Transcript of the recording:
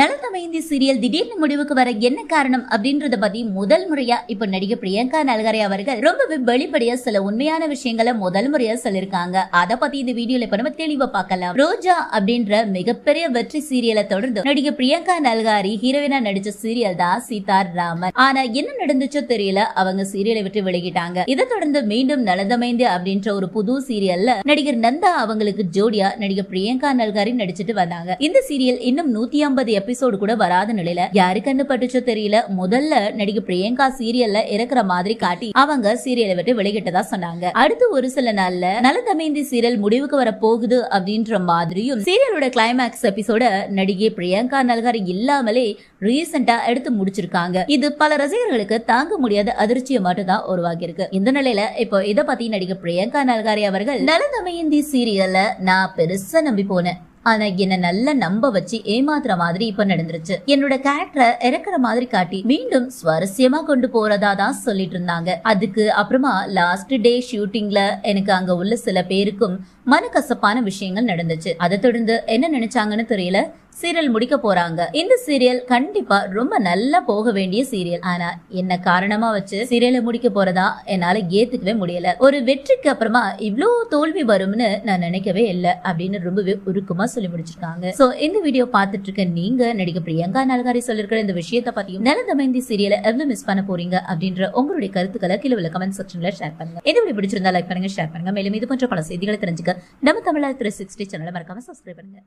நலந்தமைந்தி serial திடீர்னு முடிவுக்கு வர என்ன காரணம் அப்படின்றத பத்தி முதல் முறையா இப்ப நடிகை பிரியங்கா நல்கரை அவர்கள் ரொம்பவே வெளிப்படையா சில உண்மையான விஷயங்களை முதல் முறையா சொல்லிருக்காங்க அத பத்தி இந்த வீடியோல இப்ப நம்ம தெளிவா பார்க்கலாம். ரோஜா அப்படின்ற மிகப்பெரிய வெற்றி சீரியலை தொடர்ந்து நடிகை பிரியங்கா நல்காரி ஹீரோயினா நடிச்ச சீரியல் தான் சீதார் ராமன் ஆனா என்ன நடந்துச்சோ தெரியல அவங்க சீரியலை விட்டு விலகிட்டாங்க. இதை தொடர்ந்து மீண்டும் நலந்தமைந்து அப்படின்ற ஒரு புது சீரியல்ல நடிகர் நந்தா அவங்களுக்கு ஜோடியா நடிகர் பிரியங்கா நல்காரி நடிச்சிட்டு வந்தாங்க. இந்த சீரியல் இன்னும் நூத்தி ஐம்பது கூட வராத நிலையில யாரு கண்ணு பட்டுச்சோ தெரியல. முதல்ல நடிகை பிரியங்கா சீரியல்ல இறக்குற மாதிரி காட்டி அவங்க சீரியலை விட்டு வெளியிட்டதா சொன்னாங்க. அடுத்து ஒரு சில நாள்ல நலதமைந்தி சீரியல் முடிவுக்கு வர போகுது அப்படின்ற மாதிரியும் சீரியலோட கிளைமேக்ஸ் எபிசோட நடிகை பிரியங்கா நல்காரி இல்லாமலே ரீசெண்டா எடுத்து முடிச்சிருக்காங்க. இது பல ரசிகர்களுக்கு தாங்க முடியாத அதிர்ச்சியை மட்டும் தான் உருவாகி இருக்கு இந்த நிலையில இப்போ இதை பத்தி நடிகை பிரியங்கா நல்காரி அவர்கள் நலதமயந்தி சீரியல்ல நான் பெருசா நம்பி போனேன். ஆனா என்ன நல்லா நம்ப வச்சு ஏமாத்துற மாதிரி இப்ப நடந்துருச்சு. என்னோட கேரக்டரை இறக்குற மாதிரி காட்டி மீண்டும் சுவாரஸ்யமா கொண்டு போறதா தான் சொல்லிட்டு இருந்தாங்க. அதுக்கு அப்புறமா லாஸ்ட் டே ஷூட்டிங்ல எனக்கு அங்க உள்ள சில பேருக்கும் மனக்கசப்பான விஷயங்கள் நடந்துச்சு. அதை தொடர்ந்து என்ன நினைச்சாங்கன்னு தெரியல. சீரியல் முடிக்க போறாங்க. இந்த சீரியல் கண்டிப்பா ரொம்ப நல்லா போக வேண்டிய சீரியல். ஆனா என்ன காரணமா வச்சு சீரியலை முடிக்க போறதா என்னால ஏத்துக்கவே முடியல. ஒரு வெற்றிக்கு அப்புறமா இவ்வளோ தோல்வி வரும்னு நான் நினைக்கவே இல்லை அப்படின்னு ரொம்பவே உருக்கமா சொல்லி முடிச்சிருக்காங்க. சோ இந்த வீடியோ பார்த்துட்டு இருக்க நீங்க நடிகை பிரியங்கா நல்காரி சொல்லிருக்கிற இந்த விஷயத்தை பத்தியும் நலதமைந்தி சீரியலை எவ்வளவு மிஸ் பண்ண போறீங்க அப்படின்ற உங்களுடைய கருத்துக்களை கீழே உள்ள கமெண்ட் செக்ஷன்ல ஷேர் பண்ணுங்க. இந்த வீடியோ பிடிச்சிருந்தா லைக் பண்ணுங்க ஷேர் பண்ணுங்க. மேலும் இது போன்ற பல செய்திகளை தெரிஞ்சுக்க நம்ம தமிழா த்ரீ சிக்ஸ்டி சேனலை மறக்காம சப்ஸ்கிரைப் பண்ணுங்க.